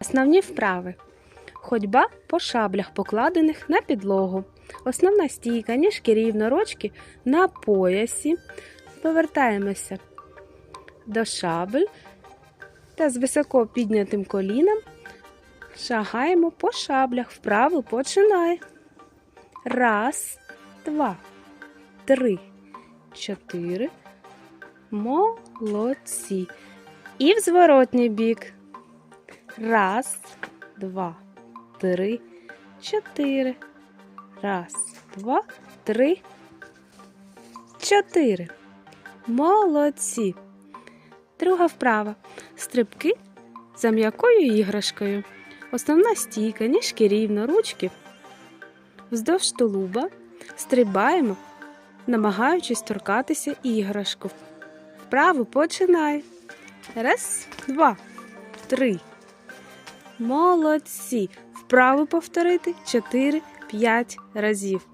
Основні вправи. Ходьба по шаблях, покладених на підлогу. Основна стійка, ніжки рівно, ручки на поясі. Повертаємося до шабель та з високо піднятим коліном шагаємо по шаблях. Вправо починай. Раз, два, три, чотири. Молодці. І в зворотній бік. Раз, два, три, чотири. Раз, два, три, чотири. Молодці. Друга вправа. Стрибки за м'якою іграшкою. Основна стійка, ніжки рівно, ручки. Вздовж тулуба стрибаємо, намагаючись торкатися іграшку. Вправо починай. Раз, два, три. Молодці. Вправо повторити 4-5 разів.